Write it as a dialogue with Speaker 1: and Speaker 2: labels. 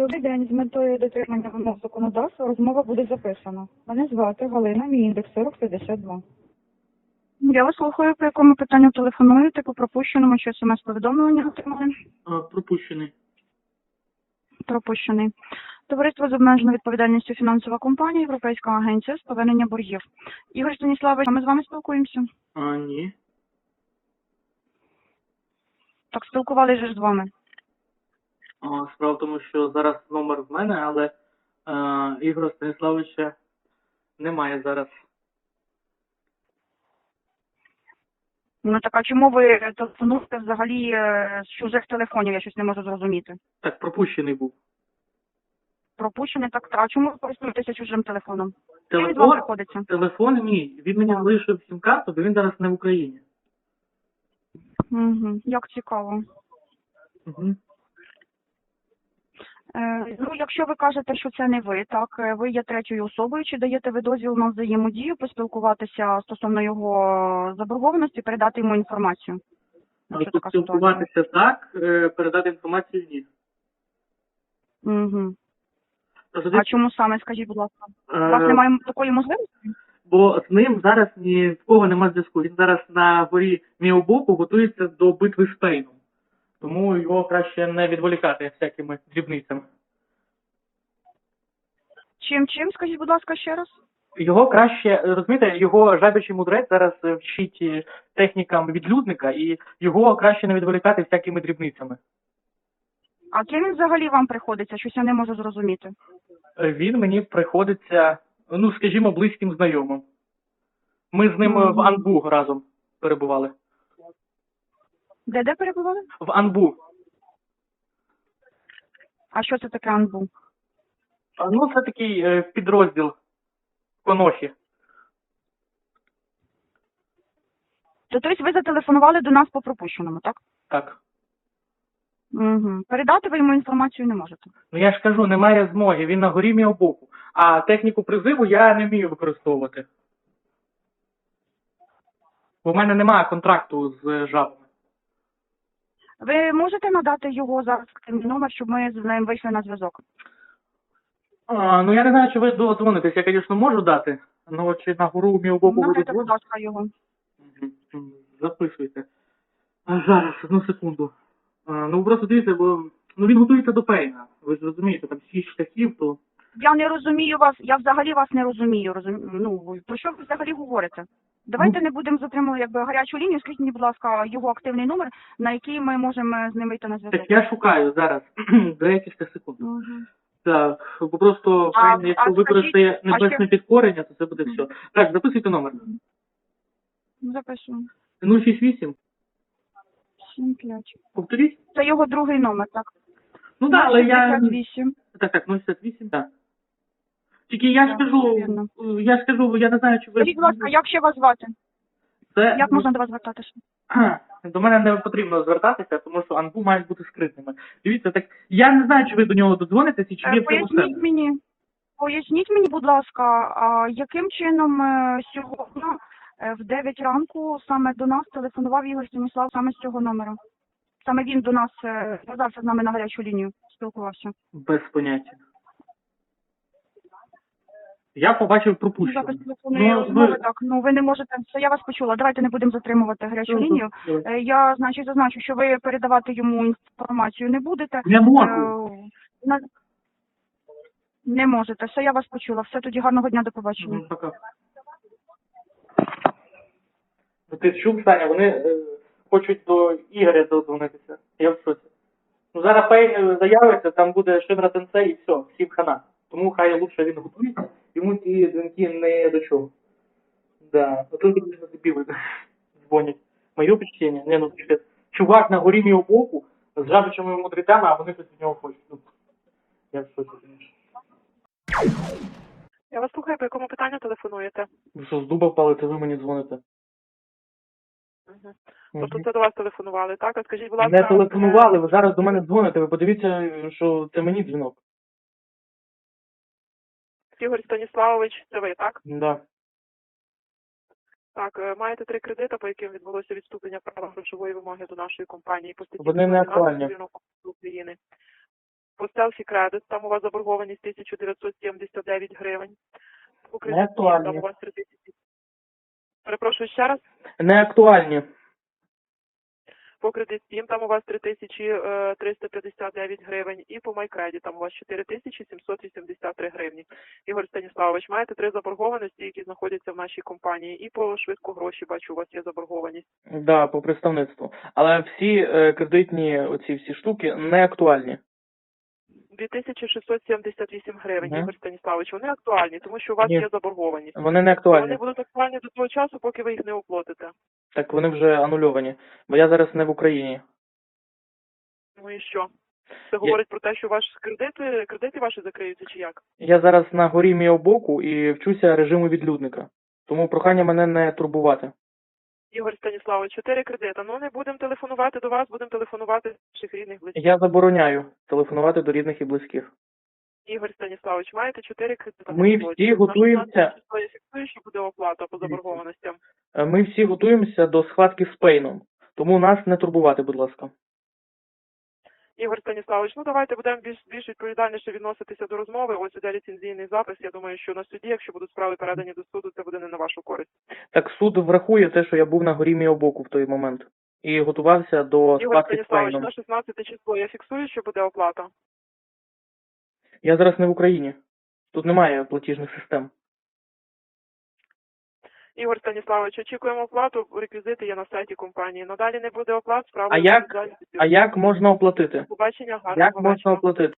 Speaker 1: Добрий день. З метою дотримання вимог законодавства розмова буде записана. Мене звати Галина, мій індекс 4052. Я вас слухаю, по якому питанню телефонуєте, по пропущеному, що смс-повідомлення отримали.
Speaker 2: А, пропущений.
Speaker 1: Пропущений. Товариство з обмеженою відповідальністю фінансова компанія, Європейська агенція з повернення боргів. Ігор Станіславович, ми з вами спілкуємося.
Speaker 2: А, ні.
Speaker 1: Так, спілкувалися ж з вами.
Speaker 2: Справа в тому, що зараз номер в мене, але а, Ігоря Станіславовича немає зараз.
Speaker 1: Ну так а чому ви телефонуєте взагалі е, з чужих телефонів? Я щось не можу зрозуміти.
Speaker 2: Так, пропущений був.
Speaker 1: Пропущений так. А чому ви користуєтеся чужим телефоном? Вам
Speaker 2: Телефон,
Speaker 1: приходиться?
Speaker 2: телефон мій. Він мені залишив сім-карту, бо він зараз не в Україні.
Speaker 1: Угу. Як цікаво.
Speaker 2: Угу.
Speaker 1: Е, ну, якщо ви кажете, що це не ви, так е, ви є третьою особою, чи даєте ви дозвіл на взаємодію, поспілкуватися стосовно його заборгованості, передати йому інформацію? Якщо така.
Speaker 2: Поспілкуватися так, е, передати інформацію ні.
Speaker 1: Угу. А чому саме, скажіть, будь ласка? У вас немає такої можливості?
Speaker 2: Бо з ним зараз ні в кого немає зв'язку. Він зараз на горі Міобоку готується до битви з Пейном. Тому його краще не відволікати всякими дрібницями.
Speaker 1: Чим чим, скажіть, будь ласка, ще раз?
Speaker 2: Його краще, розумієте, його жабячий мудрець зараз вчить е, технікам відлюдника, і його краще не відволікати всякими дрібницями.
Speaker 1: А ким він взагалі вам приходиться? Щось я не можу зрозуміти.
Speaker 2: Е, Він мені приходиться, ну скажімо, близьким знайомим. Ми з ним е, в Анбу разом перебували.
Speaker 1: Де де перебували?
Speaker 2: В Анбу.
Speaker 1: А що це таке анбу?
Speaker 2: А, Ну, це такий е, підрозділ Конохі.
Speaker 1: То тобто ви зателефонували до нас по пропущеному, так?
Speaker 2: Так.
Speaker 1: Угу. Передати ви йому інформацію не можете.
Speaker 2: Ну я ж кажу, немає змоги, він на горі Міобоку. А техніку призиву я не вмію використовувати. Бо в мене немає контракту з жабами.
Speaker 1: Ви можете надати його зараз активний номер, щоб ми з ним вийшли на зв'язок?
Speaker 2: А, ну я не знаю, чи ви додзвонитесь. Я, звісно, можу дати. Ну чи на гору Міобоку ви
Speaker 1: Надайте, будь ласка, його.
Speaker 2: Мгм, Записуйте. А зараз, одну секунду. А, ну просто дивіться, бо ну він готується до Пейна. Ви ж розумієте, там шість шляхів, то.
Speaker 1: Я не розумію вас, я взагалі вас не розумію. Розум... Ну, про що ви взагалі говорите? Давайте
Speaker 2: Ну.
Speaker 1: не будемо затримувати якби гарячу лінію. Скажіть мені, будь ласка, його активний номер, на який ми можемо з ним вийти на зв'язок.
Speaker 2: Так я шукаю зараз. Декілька секунд.
Speaker 1: Мгм.
Speaker 2: Так, бо просто
Speaker 1: А-
Speaker 2: якщо
Speaker 1: а
Speaker 2: використає
Speaker 1: а
Speaker 2: небесне
Speaker 1: ще-
Speaker 2: підкорення, то це буде все. Так, записуйте номер.
Speaker 1: Записуємо.
Speaker 2: 068.
Speaker 1: 7-5.
Speaker 2: Повторіть?
Speaker 1: Це його другий номер, так?
Speaker 2: Ну так, але я.
Speaker 1: 68.
Speaker 2: Так, так, 068, так. Тільки я ж
Speaker 1: Так,
Speaker 2: кажу,
Speaker 1: вірно.
Speaker 2: е, я ж кажу, я не знаю, чи ви.
Speaker 1: Скажіть, будь ласка, як ще вас звати?
Speaker 2: Це,
Speaker 1: Як можна до вас звертатися?
Speaker 2: До мене не потрібно звертатися, тому що анбу мають бути скритими. Дивіться, так я не знаю, чи ви до нього додзвонитеся, чи
Speaker 1: Е,
Speaker 2: є в цьому
Speaker 1: Поясніть
Speaker 2: сенс.
Speaker 1: мені, поясніть мені, будь ласка, а яким чином е, сьогодні е, в 9 ранку саме до нас телефонував Ігор Станіслав саме з цього номера? Саме він до нас е, зв'язався з нами на гарячу лінію, спілкувався.
Speaker 2: Без поняття. Я побачив пропущення.
Speaker 1: Запис телефонної
Speaker 2: Ну,
Speaker 1: розмови,
Speaker 2: ви-
Speaker 1: так. Ну ви не можете. Все, я вас почула. Давайте не будемо затримувати гарячу
Speaker 2: Ну,
Speaker 1: лінію. Е, Я, значить, зазначу, що ви передавати йому інформацію не будете.
Speaker 2: Не можу.
Speaker 1: Е, на- Не можете. Все, я вас почула. Все тоді гарного дня, до побачення.
Speaker 2: Ну, пока. Ну, ти чув, Саня, вони е, хочуть до Ігоря додзвонитися. Я в шоці. Ну зараз Пейн е, заявиться, там буде Шинра Тенсе і все, всім хана. Тому хай лучше він готується, йому ті дзвінки не до чого. Да, а тут дебіли дзвонять. Моє впечатлення, не ну пише, чувак на горі мій боку з жабичими мудрецями, а вони щось від нього хочуть. Ну, я в шоці, звісно.
Speaker 3: Я вас слухаю, по якому питанню телефонуєте?
Speaker 2: Ви що, з дуба впали, це ви мені дзвоните?
Speaker 3: Угу.
Speaker 2: Мгм.
Speaker 3: Тобто це до вас телефонували, так? А скажіть, будь ласка,
Speaker 2: Не телефонували, ви зараз до мене дзвоните, ви подивіться, що це мені дзвінок.
Speaker 3: Ігор Станіславович, це ви, так?
Speaker 2: Да.
Speaker 3: Так, е, маєте три кредити, по яким відбулося відступлення права грошової вимоги до нашої компанії по статті
Speaker 2: Вони не актуальні.
Speaker 3: України. По селфі кредит, там у вас заборгованість 1979 гривень. По
Speaker 2: Не
Speaker 3: кредитці
Speaker 2: актуальні.
Speaker 3: там у вас 3000. Перепрошую ще раз.
Speaker 2: Не актуальні.
Speaker 3: По кредит 7 там у вас 3359 гривень і по майкреді там у вас 4783 гривні. Ігор Станіславович, маєте три заборгованості, які знаходяться в нашій компанії. І по швидко гроші бачу, у вас є заборгованість.
Speaker 2: Да, по представництву. Але всі е, кредитні оці всі штуки не актуальні.
Speaker 3: 2678 гривень. Ігор Станіславович. Вони актуальні, тому що у вас
Speaker 2: Ні.
Speaker 3: є заборгованість.
Speaker 2: Вони не актуальні.
Speaker 3: Вони будуть актуальні до того часу, поки ви їх не оплатите.
Speaker 2: Так вони вже анульовані. Бо я зараз не в Україні.
Speaker 3: Ну і що? Це говорить про те, що ваші кредити, кредити ваші закриються чи як?
Speaker 2: Я зараз на горі Міобоку і вчуся режиму відлюдника. Тому прохання мене не турбувати.
Speaker 3: Ігор Станіславович, чотири кредита. Ну не будемо телефонувати до вас, будемо телефонувати до ваших рідних близьких.
Speaker 2: Я забороняю телефонувати до рідних і близьких.
Speaker 3: Ігор Станіславович, маєте чотири кредита.
Speaker 2: Ми всі готуємося.
Speaker 3: 16 Я фіксую, що буде оплата по заборгованостям.
Speaker 2: Е, Ми всі готуємося до схватки з Пейном. Тому нас не турбувати, будь ласка.
Speaker 3: Ігор Станіславович, ну давайте будемо більш більш відповідальніше відноситися до розмови. Ось іде ліцензійний запис. Я думаю, що на суді, якщо будуть справи передані до суду, це буде не на вашу користь.
Speaker 2: Так суд врахує те, що я був на горі Міобоку в той момент. І готувався до
Speaker 3: Ігор
Speaker 2: схватки з
Speaker 3: Станіславович,
Speaker 2: Пейном.
Speaker 3: на 16 число я фіксую, що буде оплата.
Speaker 2: Я зараз не в Україні. Тут немає платіжних систем.
Speaker 3: Ігор Станіславович, очікуємо оплату. Реквізити є на сайті компанії. Надалі не буде оплат. Справа
Speaker 2: А як?
Speaker 3: далі.
Speaker 2: А як можна оплатити?
Speaker 3: Побачення гарно.
Speaker 2: Як можна оплатити?